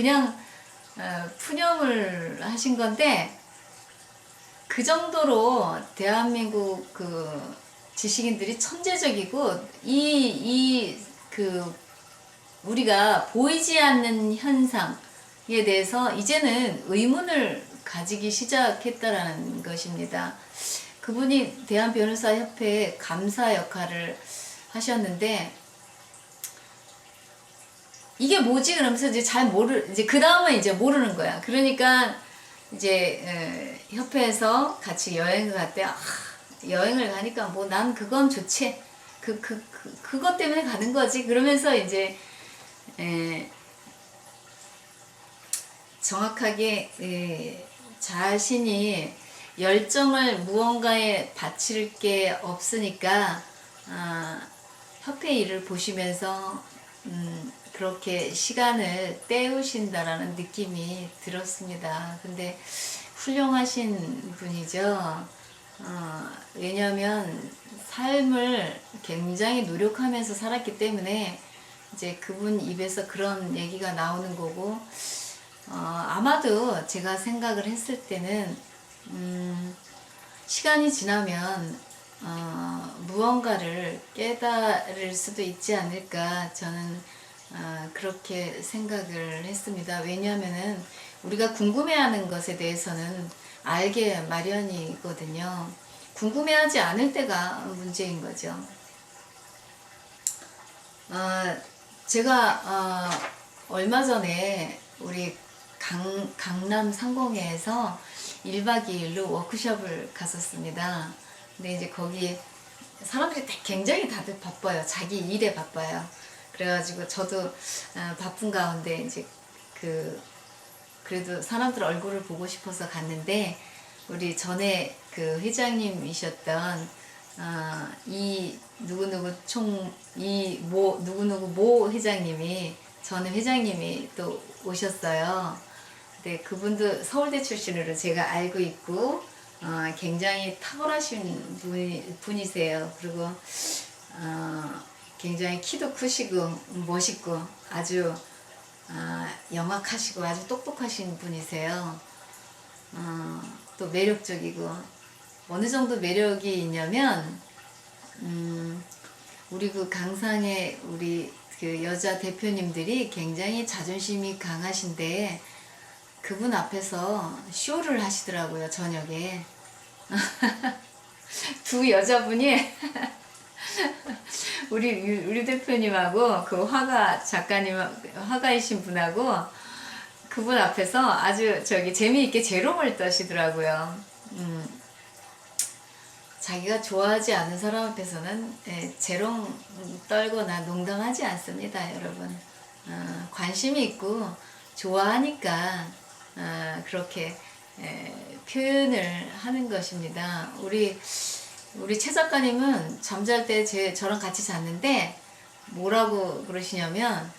그냥 어, 푸념을 하신 건데 그 정도로 대한민국 그 지식인들이 천재적이고 이 이 그 우리가 보이지 않는 현상에 대해서 이제는 의문을 가지기 시작했다라는 것입니다. 그분이 대한 변호사 협회에 감사 역할을 하셨는데 이게 뭐지 그러면서 이제 잘 모르 이제 그 다음은 이제 모르는 거야. 그러니까 이제 에, 협회에서 같이 여행을 갔대. 아, 여행을 가니까 뭐 난 그건 좋지. 그, 그, 그, 그것 때문에 가는 거지. 그러면서 이제, 에, 정확하게, 에, 자신이 열정을 무언가에 바칠 게 없으니까, 아, 협회 일을 보시면서, 음, 그렇게 시간을 때우신다라는 느낌이 들었습니다. 근데 훌륭하신 분이죠. 어, 왜냐하면 삶을 굉장히 노력하면서 살았기 때문에 이제 그분 입에서 그런 얘기가 나오는 거고 어, 아마도 제가 생각을 했을 때는 음, 시간이 지나면 어, 무언가를 깨달을 수도 있지 않을까 저는 어, 그렇게 생각을 했습니다. 왜냐하면은 우리가 궁금해하는 것에 대해서는 알게 마련이거든요. 궁금해하지 않을 때가 문제인 거죠. 아, 제가 어, 얼마 전에 우리 강, 강남 상공회에서 1박 2일로 워크숍을 갔었습니다. 근데 이제 거기 사람들이 다- 굉장히 다들 바빠요. 자기 일에 바빠요. 그래가지고 저도 어, 바쁜 가운데 이제 그 그래도 사람들 얼굴을 보고 싶어서 갔는데 우리 전에 그 회장님이셨던 어, 이 누구누구 총 이 모 누구누구 모 회장님이 저는 회장님이 또 오셨어요. 근데 그분도 서울대 출신으로 제가 알고 있고 어, 굉장히 탁월하신 분이, 분이세요. 그리고 어, 굉장히 키도 크시고 멋있고 아주 아, 영악하시고 아주 똑똑하신 분이세요. 어, 또 매력적이고 어느 정도 매력이 있냐면 음, 우리 그 강상의 우리 그 여자 대표님들이 굉장히 자존심이 강하신데 그분 앞에서 쇼를 하시더라고요 저녁에 두 여자분이 우리 우리 대표님하고 그 화가 작가님 화가이신 분하고 그분 앞에서 아주 저기 재미있게 재롱을 떠시더라고요. 음, 자기가 좋아하지 않는 사람 앞에서는 예, 재롱 떨거나 농담하지 않습니다, 여러분. 어, 관심이 있고 좋아하니까 어, 그렇게 예, 표현을 하는 것입니다. 우리 우리 최 작가님은 잠잘 때 제 저랑 같이 잤는데 뭐라고 그러시냐면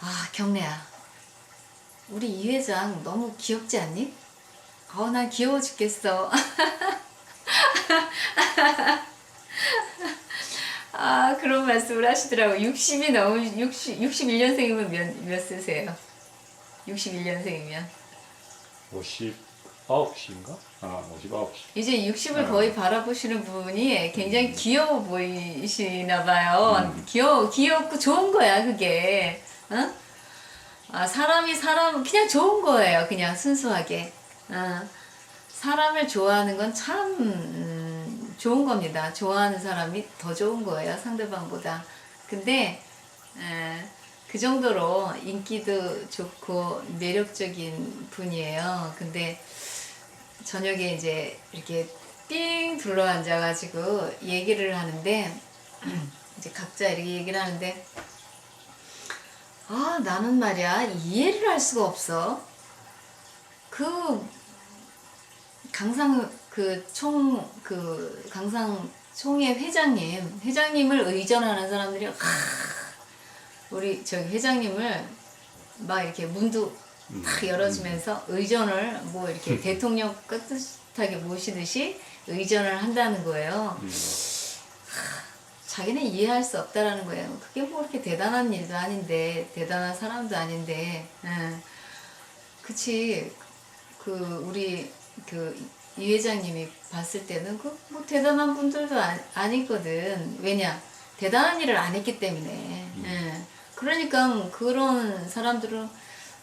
아 경래야 우리 이 회장 너무 귀엽지 않니? 어, 난 귀여워 죽겠어. 아, 그런 말씀을 하시더라고. 60이 너무, 60, 61년생이면 몇, 몇 쓰세요? 61년생이면. 59시인가? 아, 59시. 이제 60을 아. 거의 바라보시는 분이 굉장히 귀여워 보이시나 봐요. 음. 귀여워, 귀엽고 좋은 거야, 그게. 어? 아, 사람이 사람, 그냥 좋은 거예요. 그냥 순수하게. 어. 사람을 좋아하는 건 참, 음, 좋은 겁니다. 좋아하는 사람이 더 좋은 거예요. 상대방보다. 근데, 에, 그 정도로 인기도 좋고 매력적인 분이에요. 근데, 저녁에 이제 이렇게 삥 둘러 앉아가지고 얘기를 하는데 이제 각자 이렇게 얘기를 하는데 아 나는 말이야 이해를 할 수가 없어. 그 강상 그총그 강상 총회 회장님 회장님을 의전하는 사람들이 아, 우리 저기 회장님을 막 이렇게 문도 탁 열어주면서 의전을 뭐 이렇게 대통령 깍듯하게 모시듯이 의전을 한다는 거예요. 음. 자기는 이해할 수 없다라는 거예요. 그게 뭐 그렇게 대단한 일도 아닌데 대단한 사람도 아닌데, 예. 그치 그 우리 그 이 회장님이 봤을 때는 그 뭐 대단한 분들도 아, 아니거든. 왜냐 대단한 일을 안 했기 때문에. 예. 그러니까 그런 사람들은 어,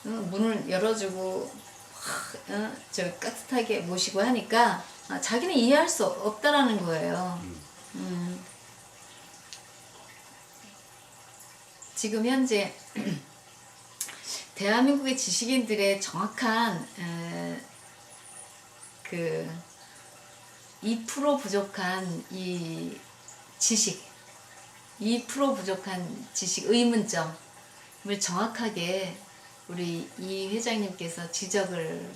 문을 열어주고 확, 어, 저 깍듯하게 모시고 하니까 아, 자기는 이해할 수 없다라는 거예요. 음. 지금 현재 대한민국의 지식인들의 정확한 에, 그2% 부족한 이 지식, 2% 부족한 지식 의문점을 정확하게 우리 이 회장님께서 지적을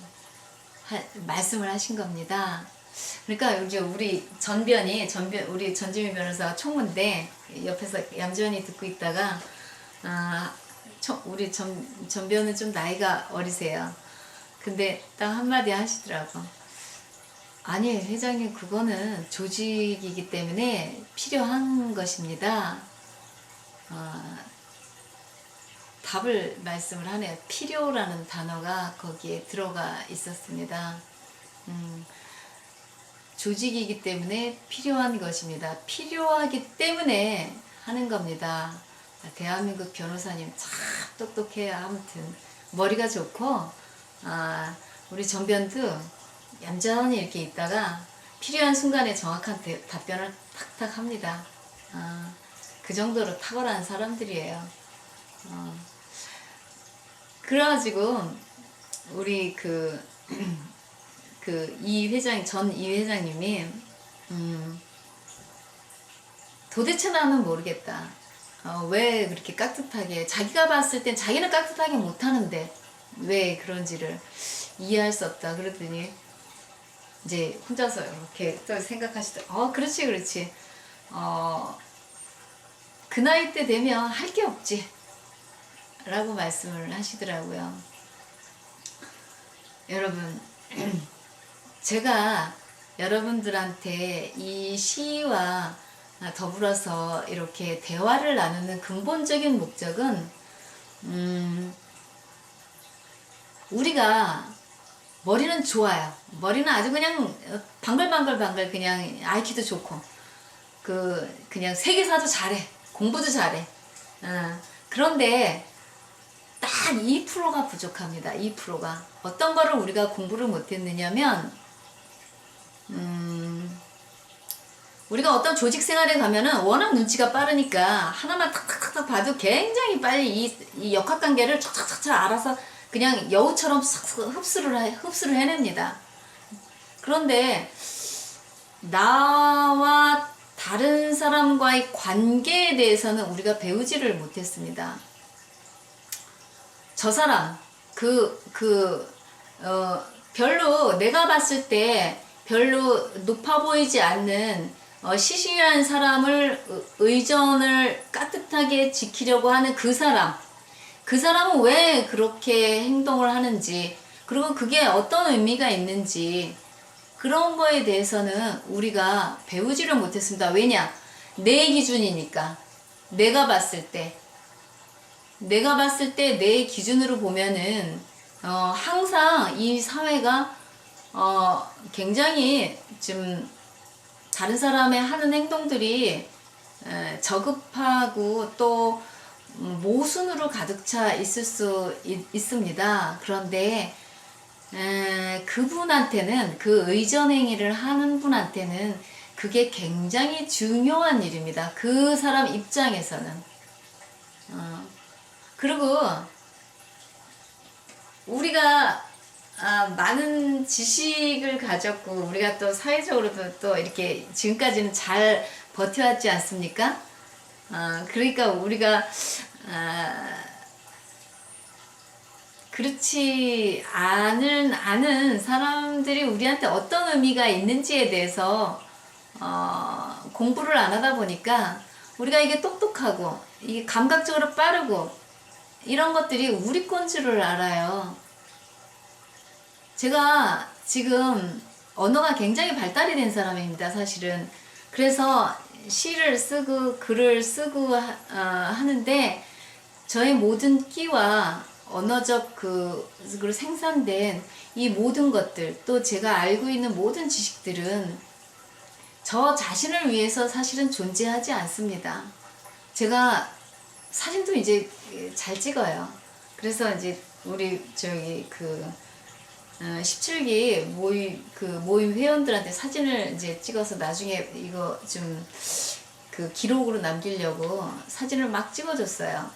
하- 말씀을 하신 겁니다. 그러니까 이제 우리 전변이 전변 우리 전지민 변호사가 총무인데 옆에서 얌전히 듣고 있다가 아, 총- 우리 전 전변은 좀 나이가 어리세요. 근데 딱 한마디 하시더라고. 아니 회장님 그거는 조직이기 때문에 필요한 것입니다. 아, 답을 말씀을 하네요. 필요라는 단어가 거기에 들어가 있었습니다. 음, 조직이기 때문에 필요한 것입니다. 필요하기 때문에 하는 겁니다. 대한민국 변호사님 참 똑똑해요. 아무튼 머리가 좋고 아, 우리 전변도 얌전히 이렇게 있다가 필요한 순간에 정확한 대- 답변을 탁탁 합니다. 아, 그 정도로 탁월한 사람들이에요. 어. 그래가지고 우리 그 그 이 회장 전 이 회장님이 음, 도대체 나는 모르겠다. 어, 왜 그렇게 깍듯하게 자기가 봤을 땐 자기는 깍듯하게 못하는데 왜 그런지를 이해할 수 없다 그러더니 이제 혼자서 이렇게 또 생각하시더 어 그렇지 그렇지 어 그 나이 때 되면 할 게 없지 라고 말씀을 하시더라고요 여러분 제가 여러분들한테 이 시와 더불어서 이렇게 대화를 나누는 근본적인 목적은 음, 우리가 머리는 좋아요. 머리는 아주 그냥 방글방글방글 그냥 IQ도 좋고 그 그냥 세계사도 잘해. 공부도 잘해. 어, 그런데 딱 2%가 부족합니다. 2%가 어떤 거를 우리가 공부를 못했느냐면 음, 우리가 어떤 조직 생활에 가면은 워낙 눈치가 빠르니까 하나만 탁탁탁탁 봐도 굉장히 빨리 이, 이 역학 관계를 촥촥촥촥 알아서 그냥 여우처럼 싹싹 흡수를 해, 흡수를 해냅니다. 그런데 나와 다른 사람과의 관계에 대해서는 우리가 배우지를 못했습니다. 저 사람 그 그 어, 별로 내가 봤을 때 별로 높아 보이지 않는 어, 시시한 사람을 의- 의전을 깍듯하게 지키려고 하는 그 사람 그 사람은 왜 그렇게 행동을 하는지 그리고 그게 어떤 의미가 있는지 그런 거에 대해서는 우리가 배우지를 못했습니다. 왜냐? 내 기준이니까. 내가 봤을 때. 내가 봤을 때 내 기준으로 보면은 어, 항상 이 사회가 어, 굉장히 좀 다른 사람의 하는 행동들이 에, 저급하고 또 음, 모순으로 가득 차 있을 수 있, 있습니다. 그런데 에, 그분한테는 그 의전 행위를 하는 분한테는 그게 굉장히 중요한 일입니다. 그 사람 입장에서는. 어, 그리고 우리가 아, 많은 지식을 가졌고 우리가 또 사회적으로도 또 이렇게 지금까지는 잘 버텨왔지 않습니까? 아, 그러니까 우리가 아, 그렇지 않은 않은 사람들이 우리한테 어떤 의미가 있는지에 대해서 어, 공부를 안 하다 보니까 우리가 이게 똑똑하고 이게 감각적으로 빠르고 이런 것들이 우리 건 줄을 알아요. 제가 지금 언어가 굉장히 발달이 된 사람입니다, 사실은. 그래서 시를 쓰고 글을 쓰고 하, 어, 하는데 저의 모든 끼와 언어적 그, 그로 생산된 이 모든 것들 또 제가 알고 있는 모든 지식들은 저 자신을 위해서 사실은 존재하지 않습니다. 제가 사진도 이제 잘 찍어요. 그래서 이제 우리 저기 그 17기 모임 그 모임 회원들한테 사진을 이제 찍어서 나중에 이거 좀 그 기록으로 남기려고 사진을 막 찍어줬어요.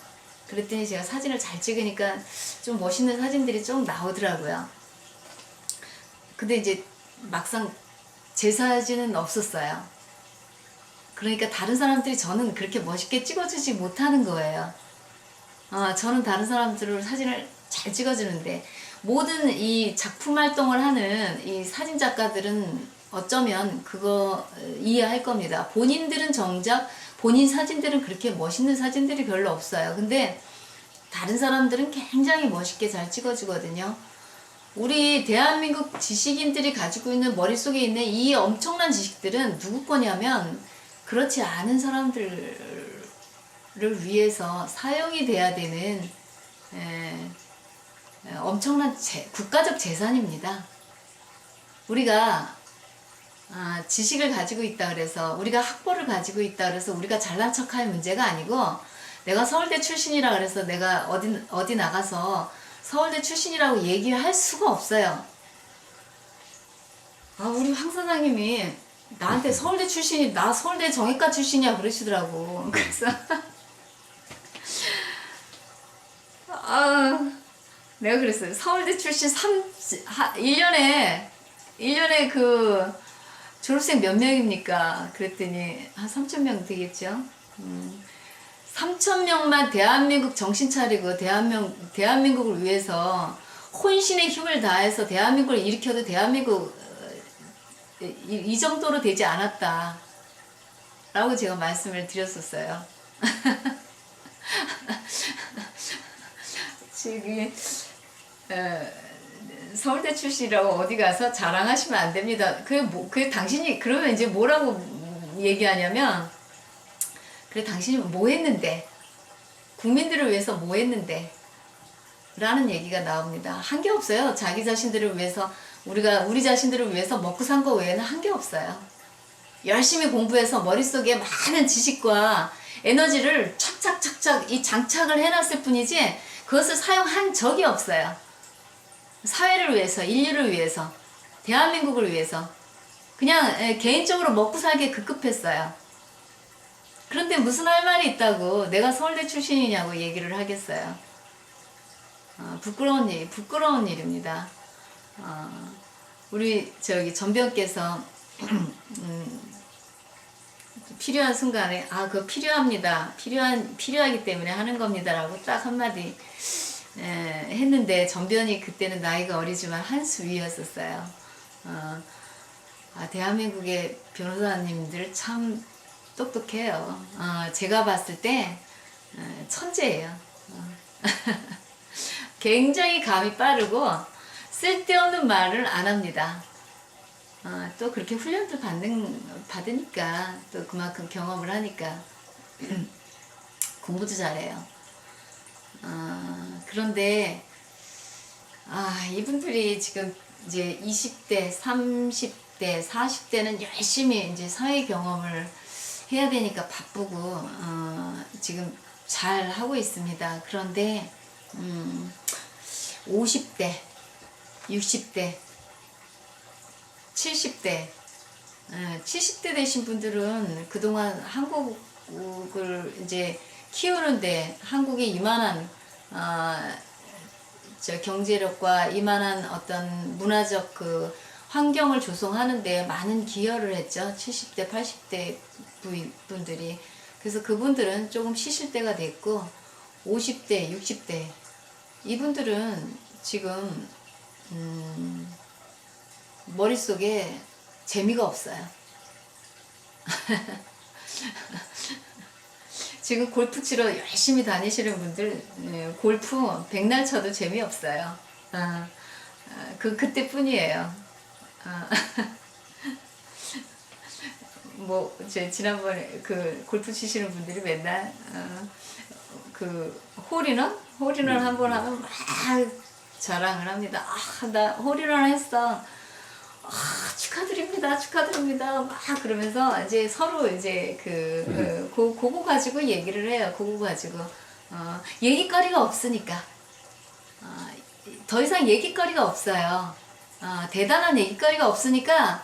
그랬더니 제가 사진을 잘 찍으니까 좀 멋있는 사진들이 좀 나오더라고요. 근데 이제 막상 제 사진은 없었어요. 그러니까 다른 사람들이 저는 그렇게 멋있게 찍어주지 못하는 거예요. 아, 저는 다른 사람들을 사진을 잘 찍어주는데 모든 이 작품 활동을 하는 이 사진 작가들은 어쩌면 그거 어, 이해할 겁니다. 본인들은 정작 본인 사진들은 그렇게 멋있는 사진들이 별로 없어요. 근데 다른 사람들은 굉장히 멋있게 잘 찍어주거든요. 우리 대한민국 지식인들이 가지고 있는 머릿속에 있는 이 엄청난 지식들은 누구 거냐면 그렇지 않은 사람들을 위해서 사용이 돼야 되는 에, 에, 엄청난 재- 국가적 재산입니다. 우리가 아, 지식을 가지고 있다 그래서 우리가 학벌을 가지고 있다 그래서 우리가 잘난 척할 문제가 아니고 내가 서울대 출신이라 그래서 내가 어디 어디 나가서 서울대 출신이라고 얘기할 수가 없어요. 아 우리 황 사장님이 나한테 서울대 출신이 나 서울대 정외과 출신이야 그러시더라고. 그래서 아 내가 그랬어요. 서울대 출신 3 1년에 1년에 그 졸업생 몇 명입니까? 그랬더니 한 3천 명 되겠죠. 음. 3천 명만 대한민국 정신 차리고 대한민국 대한민국을 위해서 혼신의 힘을 다해서 대한민국을 일으켜도 대한민국 어, 이, 이 정도로 되지 않았다. 라고 제가 말씀을 드렸었어요. 지금 어, 서울대 출신이라고 어디 가서 자랑하시면 안 됩니다. 그, 뭐, 그 당신이, 그러면 이제 뭐라고 얘기하냐면, 그래, 당신이 뭐 했는데, 국민들을 위해서 뭐 했는데, 라는 얘기가 나옵니다. 한 게 없어요. 자기 자신들을 위해서, 우리가, 우리 자신들을 위해서 먹고 산 거 외에는 한 게 없어요. 열심히 공부해서 머릿속에 많은 지식과 에너지를 착착착착 이 장착을 해놨을 뿐이지, 그것을 사용한 적이 없어요. 사회를 위해서, 인류를 위해서, 대한민국을 위해서 그냥 에, 개인적으로 먹고 살기에 급급했어요. 그런데 무슨 할 말이 있다고 내가 서울대 출신이냐고 얘기를 하겠어요. 어, 부끄러운 일, 부끄러운 일입니다. 어, 우리 저기 전병께서 음, 필요한 순간에 아 그거 필요합니다. 필요한 필요하기 때문에 하는 겁니다라고 딱 한마디 에, 했는데 전변이 그때는 나이가 어리지만 한 수 위였었어요. 어, 아, 대한민국의 변호사님들 참 똑똑해요. 어, 제가 봤을 때 어, 천재예요. 어. 굉장히 감이 빠르고 쓸데없는 말을 안 합니다. 어, 또 그렇게 훈련도 받는 받으니까 또 그만큼 경험을 하니까 공부도 잘해요. 아, 그런데 아, 이분들이 지금 이제 20대, 30대, 40대는 열심히 이제 사회 경험을 해야 되니까 바쁘고 어, 지금 잘 하고 있습니다. 그런데 음, 50대, 60대, 70대, 70대 되신 분들은 그동안 한국을 이제 키우는데 한국의 이만한 어, 저 경제력과 이만한 어떤 문화적 그 환경을 조성하는데 많은 기여를 했죠. 70대, 80대 분들이. 그래서 그분들은 조금 쉬실 때가 됐고 50대, 60대 이분들은 지금 음, 머릿속에 재미가 없어요. 지금 골프 치러 열심히 다니시는 분들 예, 골프 백날 쳐도 재미없어요. 아, 아, 그 그때뿐이에요. 아, 뭐, 제 지난번에 그 골프 치시는 분들이 맨날, 어, 그, 홀인원? 홀인원 한 번 하면 막 자랑을 합니다. 아, 나 홀인원 했어. 아, 축하드립니다. 축하드립니다. 막 그러면서 이제 서로 이제 그, 그 고, 그거 가지고 얘기를 해요. 그거 가지고. 어, 얘기거리가 없으니까. 어, 더 이상 얘기거리가 없어요. 어, 대단한 얘기거리가 없으니까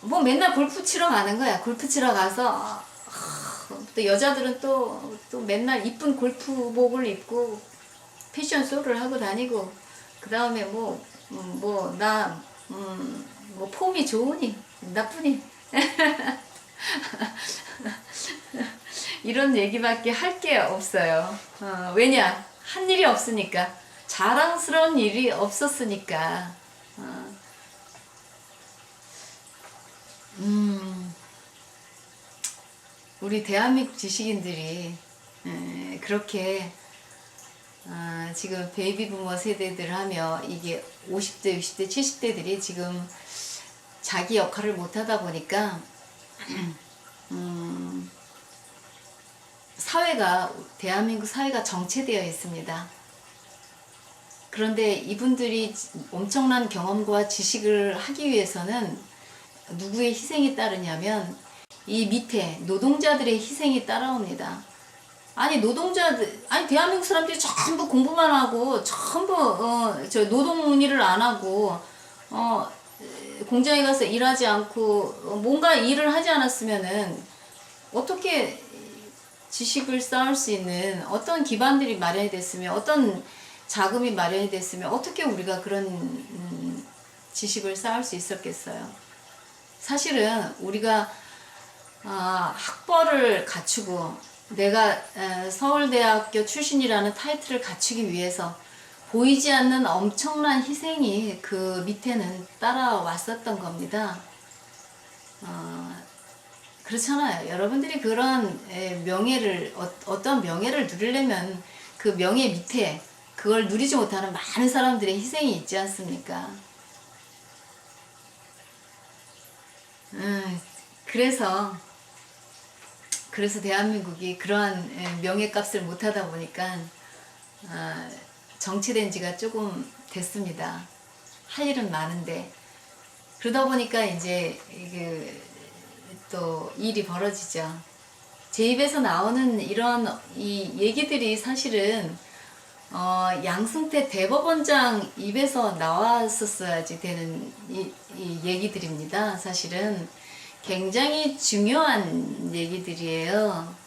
뭐 맨날 골프 치러 가는 거야. 골프 치러 가서 아, 또 여자들은 또, 또 맨날 이쁜 골프복을 입고 패션 쇼를 하고 다니고 그 다음에 뭐 뭐나 음, 뭐 폼이 좋으니 나쁘니 이런 얘기밖에 할 게 없어요. 어, 왜냐 한 일이 없으니까 자랑스러운 일이 없었으니까. 어. 음, 우리 대한민국 지식인들이 에, 그렇게 아, 지금 베이비 부머 세대들 하며 이게 50대, 60대, 70대들이 지금 자기 역할을 못 하다 보니까 음, 사회가 대한민국 사회가 정체되어 있습니다. 그런데 이분들이 엄청난 경험과 지식을 하기 위해서는 누구의 희생이 따르냐면 이 밑에 노동자들의 희생이 따라옵니다. 아니 노동자들 아니 대한민국 사람들이 전부 공부만 하고 전부 어, 저 노동 일을 안 하고 어 공장에 가서 일하지 않고 뭔가 일을 하지 않았으면은 어떻게 지식을 쌓을 수 있는 어떤 기반들이 마련이 됐으면 어떤 자금이 마련이 됐으면 어떻게 우리가 그런 음, 지식을 쌓을 수 있었겠어요. 사실은 우리가 아, 학벌을 갖추고 내가 에, 서울대학교 출신이라는 타이틀을 갖추기 위해서 보이지 않는 엄청난 희생이 그 밑에는 따라왔었던 겁니다. 어, 그렇잖아요. 여러분들이 그런 에, 명예를 어, 어떤 명예를 누리려면 그 명예 밑에 그걸 누리지 못하는 많은 사람들의 희생이 있지 않습니까? 음, 그래서 그래서 대한민국이 그러한 에, 명예값을 못하다 보니까 아, 정치된 지가 조금 됐습니다. 할 일은 많은데 그러다 보니까 이제 그또 일이 벌어지죠. 제 입에서 나오는 이런 이 얘기들이 사실은 어, 양승태 대법원장 입에서 나왔었어야지 되는 이, 이 얘기들입니다. 사실은 굉장히 중요한 얘기들이에요.